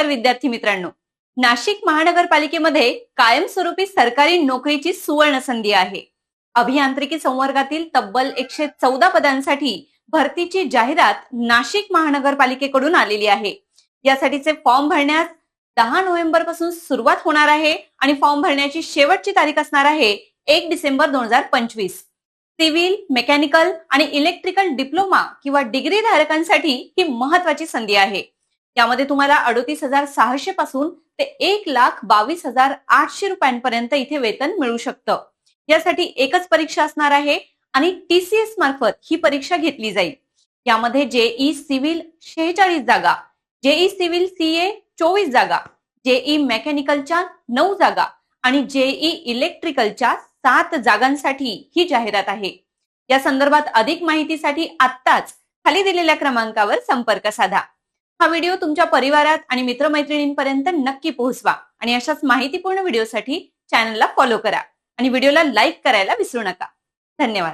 नमस्कार विद्यार्थी मित्रांनो. नाशिक महानगरपालिकेमध्ये कायमस्वरूपी सरकारी नोकरीची सुवर्ण संधी आहे. अभियांत्रिकी संवर्गातील तब्बल एकशे चौदा पदांसाठी भरतीची जाहिरात नाशिक महानगरपालिकेकडून आलेली आहे. यासाठीचे फॉर्म भरण्यास दहा नोव्हेंबरपासून सुरुवात होणार आहे आणि फॉर्म भरण्याची शेवटची तारीख असणार आहे एक डिसेंबर दोन हजार पंचवीस. सिव्हिल मेकॅनिकल आणि इलेक्ट्रिकल डिप्लोमा किंवा डिग्री धारकांसाठी ही महत्वाची संधी आहे. यामध्ये तुम्हाला अडोतीस हजार सहाशे पासून ते एक लाख बावीस हजार आठशे रुपयांपर्यंत इथे वेतन मिळू शकतं. यासाठी एकच परीक्षा असणार आहे आणि टीसीएस मार्फत ही परीक्षा घेतली जाईल. यामध्ये जेई सिव्हिल शेहेचाळीस जागा जेई सिव्हिल सीए चोवीस जागा जेई मेकॅनिकलच्या नऊ जागा आणि जेई इलेक्ट्रिकलच्या सात जागांसाठी ही जाहिरात आहे. या संदर्भात अधिक माहितीसाठी आत्ताच खाली दिलेल्या क्रमांकावर संपर्क साधा. हा व्हिडिओ तुमच्या परिवारात आणि मित्रमैत्रिणींपर्यंत नक्की पोहोचवा. आणि अशाच माहितीपूर्ण व्हिडिओसाठी चॅनलला फॉलो करा. आणि व्हिडिओला लाईक करायला विसरू नका. धन्यवाद.